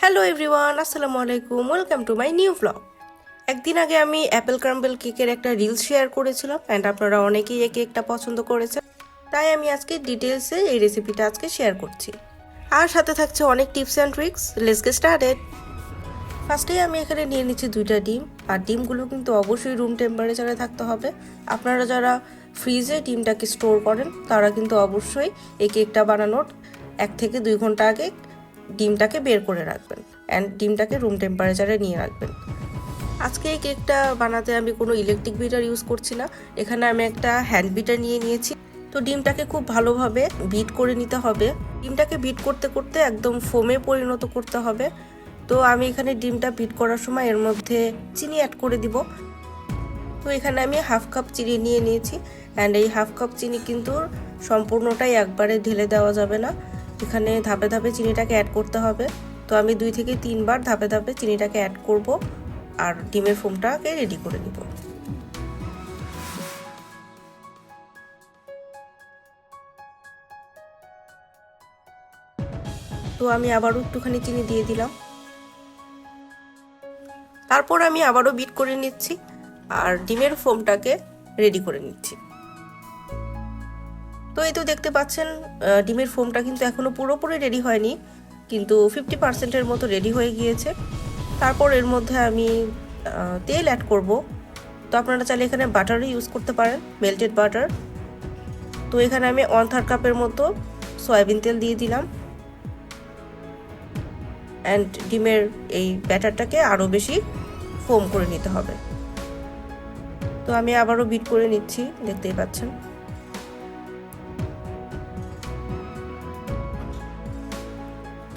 Hello everyone আসসালামু আলাইকুম welcome to my new blog একদিন আগে আমি অ্যাপেল ক্রাম্বেল কেকের একটা রিলস শেয়ার করেছিলাম অ্যান্ড আপনারা অনেকেই এই কেকটা পছন্দ করেছেন। তাই আমি আজকে ডিটেলসে এই রেসিপিটা আজকে শেয়ার করছি। আর সাথে থাকছে অনেক tips and tricks let's get started ফার্স্টেই আমি এখানে নিয়ে নিচ্ছি দুইটা ডিম। আর ডিমগুলো কিন্তু অবশ্যই রুম টেম্পারেচারে থাকতে হবে। আপনারা যারা ফ্রিজে ডিমটাকে স্টোর করেন, তারা কিন্তু অবশ্যই এই কেকটা বানানোর এক থেকে দুই ঘণ্টা আগে ডিমটাকে বের করে রাখবেন অ্যান্ড ডিমটাকে রুম টেম্পারেচারে নিয়ে রাখবেন। আজকে এই কেকটা বানাতে আমি কোনো ইলেকট্রিক বিটার ইউজ করছি না। এখানে আমি একটা হ্যান্ড বিটার নিয়ে নিয়েছি। তো ডিমটাকে খুব ভালোভাবে বিট করে নিতে হবে। ডিমটাকে বিট করতে করতে একদম ফোমে পরিণত করতে হবে। তো আমি এখানে ডিমটা বিট করার সময় এর মধ্যে চিনি অ্যাড করে দিব। তো এখানে আমি হাফ কাপ চিনি নিয়ে নিয়েছি। অ্যান্ড এই হাফ কাপ চিনি কিন্তু সম্পূর্ণটাই একবারে ঢেলে দেওয়া যাবে না। এখানে ধাপে ধাপে চিনিটাকে অ্যাড করতে হবে। তো আমি দুই থেকে তিনবার ধাপে ধাপে চিনিটাকে অ্যাড করব আর ডিমের ফোমটাকে রেডি করে নিব। তো আমি আবারও একটুখানি চিনি দিয়ে দিলাম। তারপর আমি আবারও বিট করে নিচ্ছি আর ডিমের ফোমটাকে রেডি করে নিচ্ছি। তো এই তো দেখতে পাচ্ছেন ডিমের ফোমটা কিন্তু এখনও পুরোপুরি রেডি হয়নি, কিন্তু ফিফটি পার্সেন্টের মতো রেডি হয়ে গিয়েছে। তারপর এর মধ্যে আমি তেল অ্যাড করব। তো আপনারা চাইলে এখানে বাটারও ইউজ করতে পারেন মেল্টেড বাটার তো এখানে আমি ওয়ান থার্ড কাপের মতো সয়াবিন তেল দিয়ে দিলাম। অ্যান্ড ডিমের এই ব্যাটারটাকে আরও বেশি ফোম করে নিতে হবে। তো আমি আবারও বিট করে নিচ্ছি, দেখতেই পাচ্ছেন।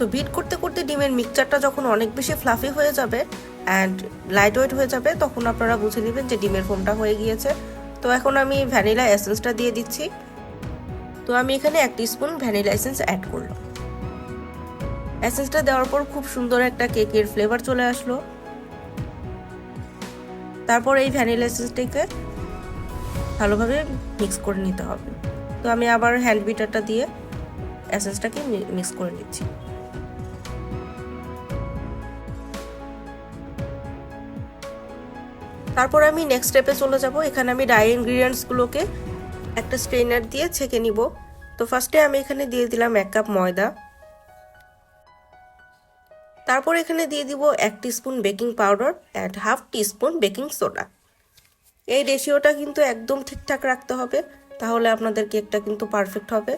তো বিট করতে করতে ডিমের মিক্সচারটা যখন অনেক বেশি ফ্লাফি হয়ে যাবে অ্যান্ড লাইট ওয়েট হয়ে যাবে, তখন আপনারা বুঝে নেবেন যে ডিমের ফোমটা হয়ে গিয়েছে। তো এখন আমি ভ্যানিলা এসেন্সটা দিয়ে দিচ্ছি। তো আমি এখানে এক স্পুন ভ্যানিলা এসেন্স অ্যাড করলাম। এসেন্সটা দেওয়ার পর খুব সুন্দর একটা কেকের ফ্লেভার চলে আসলো। তারপর এই ভ্যানিলা এসেন্সটাকে ভালোভাবে মিক্স করে নিতে হবে। তো আমি আবার হ্যান্ড বিটারটা দিয়ে এসেন্সটাকে মিক্স করে নিচ্ছি। তারপর আমি নেক্সট স্টেপে চলে যাব। এখানে আমি ড্রাই ইনগ্রিডিয়েন্টসগুলোকে একটা স্ট্রেনার দিয়ে ছেঁকে নিব। তো ফার্স্টে আমি এখানে দিয়ে দিলাম এক কাপ ময়দা। তারপর এখানে দিয়ে দিব এক spoon baking powder and half teaspoon baking soda এই রেশিওটা কিন্তু একদম ঠিকঠাক রাখতে হবে, তাহলে আপনাদের কেকটা কিন্তু পারফেক্ট হবে।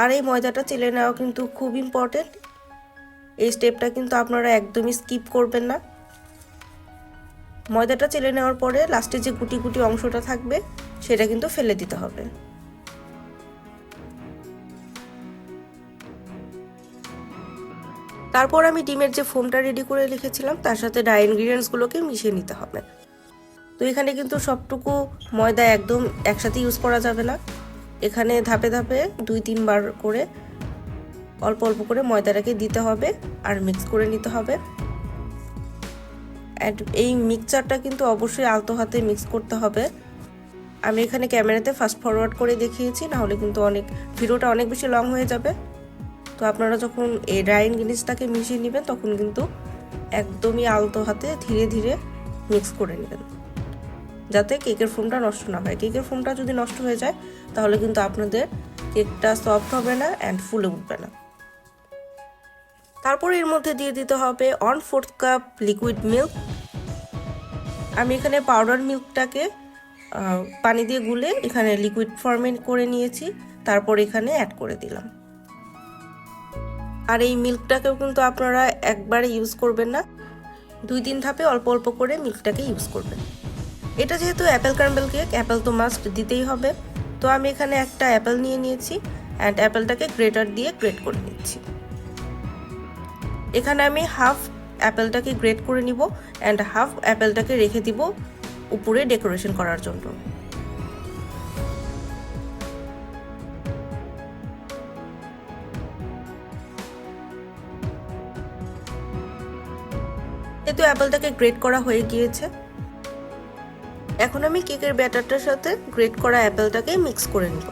আর এই ময়দাটা চেলে নেওয়া কিন্তু খুব ইম্পর্টেন্ট এই স্টেপটা কিন্তু আপনারা একদমই স্কিপ করবেন না। ময়দাটা চেলে নেওয়ার পরে লাস্টে যে গুটি গুটি অংশটা থাকবে, সেটা কিন্তু ফেলে দিতে হবে। তারপর আমি ডিমের যে ফোমটা রেডি করে রেখেছিলাম, তার সাথে ড্রাই ইনগ্রিডিয়েন্টসগুলোকে মিশিয়ে নিতে হবে। তো এখানে কিন্তু সবটুকু ময়দা একদম একসাথে ইউজ করা যাবে না। এখানে ধাপে ধাপে দুই তিনবার করে অল্প অল্প করে ময়দাটাকে দিতে হবে আর মিক্স করে নিতে হবে। অ্যান্ড এই মিক্সচারটা কিন্তু অবশ্যই আলতো হাতে মিক্স করতে হবে। আমি এখানে ক্যামেরাতে ফাস্ট ফরওয়ার্ড করে দেখিয়েছি, নাহলে কিন্তু অনেক, ভিডিওটা অনেক বেশি লং হয়ে যাবে। তো আপনারা যখন এই ড্রাই ইনগ্রিডিয়েন্টসটাকে মিশিয়ে নেবেন, তখন কিন্তু একদমই আলতো হাতে ধীরে ধীরে মিক্স করে নেবেন। যাতে কেকের ফোমটা নষ্ট না হয়। কেকের ফোমটা যদি নষ্ট হয়ে যায়, তাহলে কিন্তু আপনাদের কেকটা সফট হবে না অ্যান্ড ফুলে উঠবে না। তারপর এর মধ্যে দিয়ে দিতে হবে one fourth cup liquid milk আমি এখানে পাউডার মিল্কটাকে পানি দিয়ে গুলে এখানে লিকুইড ফর্মেন্ট করে নিয়েছি, তারপর এখানে অ্যাড করে দিলাম। আর এই মিল্কটাকেও কিন্তু আপনারা একবারে ইউজ করবেন না। দুই তিন ধাপে অল্প অল্প করে মিল্কটাকে ইউজ করবেন। এটা যেহেতু অ্যাপেল কার্মেল কেক অ্যাপেল তো মাস্ট দিতেই হবে। তো আমি এখানে একটা অ্যাপেল নিয়ে নিয়েছি অ্যান্ড অ্যাপেলটাকে গ্রেটার দিয়ে গ্রেট করে নিচ্ছি। এখানে আমি হাফ অ্যাপেলটাকে গ্রেট করে নিব অ্যান্ড হাফ অ্যাপেলটাকে রেখে দিব উপরে ডেকোরেশন করার জন্য। যেহেতু অ্যাপেলটাকে গ্রেট করা হয়ে গিয়েছে, এখন আমি কেকের ব্যাটারটার সাথে গ্রেট করা অ্যাপেলটাকে মিক্স করে নিব।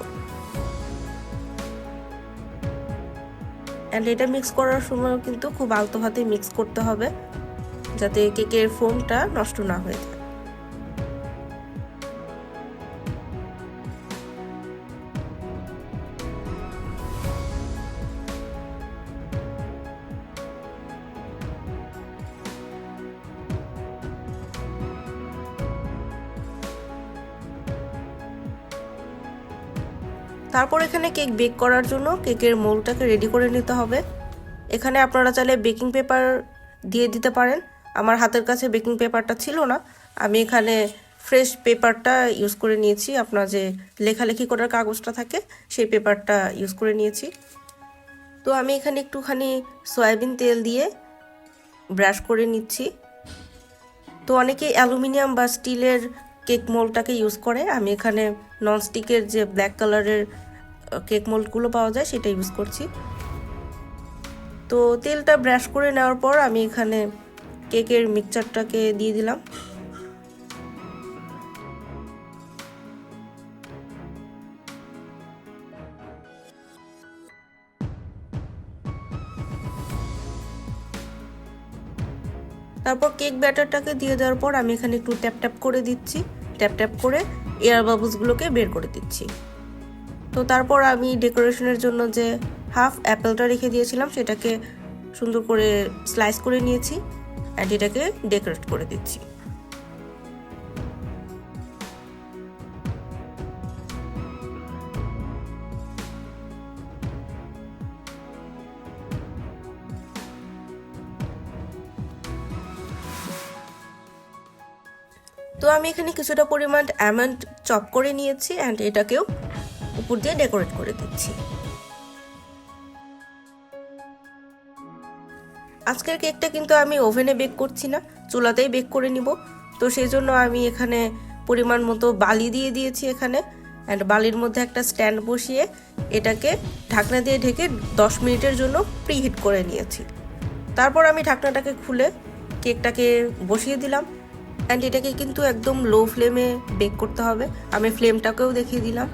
অ্যান্ড এটা মিক্স করার সময়ও কিন্তু খুব আলতো হাতে মিক্স করতে হবে, যাতে কেকের ফোমটা নষ্ট না হয়ে যায়। তারপর এখানে কেক বেক করার জন্য কেকের মোলটাকে রেডি করে নিতে হবে। এখানে আপনারা চাইলে বেকিং পেপার দিয়ে দিতে পারেন। আমার হাতের কাছে বেকিং পেপারটা ছিল না। আমি এখানে ফ্রেশ পেপারটা ইউজ করে নিয়েছি। আপনার যে লেখালেখি করার কাগজটা থাকে, সেই পেপারটা ইউজ করে নিয়েছি। তো আমি এখানে একটুখানি সয়াবিন তেল দিয়ে ব্রাশ করে নিচ্ছি। তো অনেকে অ্যালুমিনিয়াম বা স্টিলের কেক মোল্ডটাকে ইউজ করে, আমি এখানে ননস্টিকের যে ব্ল্যাক কালারের কেক মোল্ডগুলো পাওয়া যায় সেটা ইউজ করছি। তো তেলটা ব্রাশ করে নেওয়ার পর আমি এখানে কেকের মিক্সচারটাকে দিয়ে দিলাম। তারপর কেক ব্যাটারটাকে দিয়ে দেওয়ার পর আমি এখানে একটু ট্যাপ ট্যাপ করে দিচ্ছি। ট্যাপ ট্যাপ করে এয়ার বাবলসগুলোকে বের করে দিচ্ছি। তো তারপর আমি ডেকোরেশনের জন্য যে হাফ অ্যাপেলটা রেখে দিয়েছিলাম, সেটাকে সুন্দর করে স্লাইস করে নিয়েছি অ্যান্ড এটাকে ডেকোরেট করে দিচ্ছি। তো আমি এখানে কিছুটা পরিমাণ অ্যামন্ড চপ করে নিয়েছি অ্যান্ড এটাকেও উপর দিয়ে ডেকোরেট করে দিচ্ছি। আজকের কেকটা কিন্তু আমি ওভেনে বেক করছি না, চুলাতেই বেক করে নিব। তো সেই জন্য আমি এখানে পরিমাণ মতো বালি দিয়ে দিয়েছি এখানে। অ্যান্ড বালির মধ্যে একটা স্ট্যান্ড বসিয়ে এটাকে ঢাকনা দিয়ে ঢেকে দশ মিনিটের জন্য প্রিহিট করে নিয়েছি। তারপর আমি ঢাকনাটাকে খুলে কেকটাকে বসিয়ে দিলাম। অ্যান্ড এটাকে কিন্তু একদম লো ফ্লেমে বেক করতে হবে। আমি ফ্লেমটাকেও দেখিয়ে দিলাম।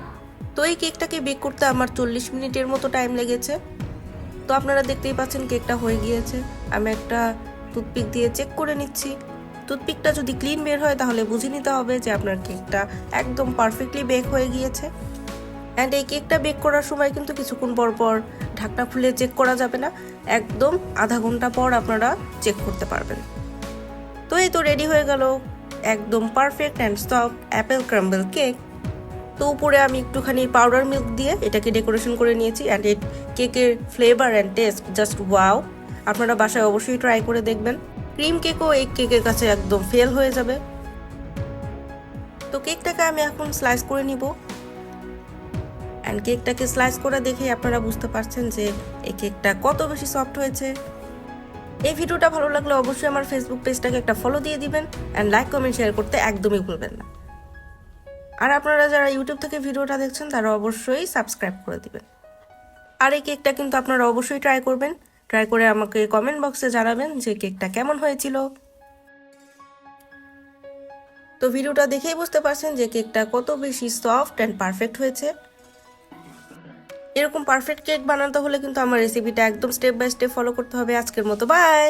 তো এই কেকটাকে বেক করতে আমার চল্লিশ মিনিটের মতো টাইম লেগেছে। তো আপনারা দেখতেই পাচ্ছেন কেকটা হয়ে গিয়েছে। আমি একটা টুথপিক দিয়ে চেক করে নিচ্ছি। টুথপিকটা যদি ক্লিন বের হয়, তাহলে বুঝে নিতে হবে যে আপনার কেকটা একদম পারফেক্টলি বেক হয়ে গিয়েছে। অ্যান্ড এই কেকটা বেক করার সময় কিন্তু কিছুক্ষণ পর পর ঢাকনা খুলে চেক করা যাবে না। একদম আধা ঘণ্টা পর আপনারা চেক করতে পারবেন। তো এই তো রেডি হয়ে গেল। একদম perfect and soft apple crumble cake তো উপরে আমি একটুখানি পাউডার মিল্ক দিয়ে এটাকে ডেকোরেশন করে নিয়েছি অ্যান্ড এই কেকের flavour and taste just wow আপনারা বাসায় অবশ্যই ট্রাই করে দেখবেন। ক্রিম কেকও এই কেকের কাছে একদম ফেল হয়ে যাবে। তো কেকটাকে আমি এখন স্লাইস করে নিব। অ্যান্ড কেকটাকে স্লাইস করে দেখে আপনারা বুঝতে পারছেন যে এই কেকটা কত বেশি সফট হয়েছে। এই ভিডিওটা ভালো লাগলে অবশ্যই আমার ফেসবুক পেজটাকে একটা ফলো দিয়ে দিবেন অ্যান্ড লাইক কমেন্ট শেয়ার করতে একদমই ভুলবেন না। আর আপনারা যারা ইউটিউব থেকে ভিডিওটা দেখছেন, তারা অবশ্যই সাবস্ক্রাইব করে দিবেন। আর এই কেকটা কিন্তু আপনারা অবশ্যই ট্রাই করবেন। ট্রাই করে আমাকে কমেন্ট বক্সে জানাবেন যে কেকটা কেমন হয়েছিল। তো ভিডিওটা দেখেই বুঝতে পারছেন যে কেকটা কত বেশি সফট অ্যান্ড পারফেক্ট হয়েছে। এরকম পারফেক্ট কেক বানাতে হলে কিন্তু আমার রেসিপিটা একদম স্টেপ বাই স্টেপ ফলো করতে হবে। আজকের মতো বাই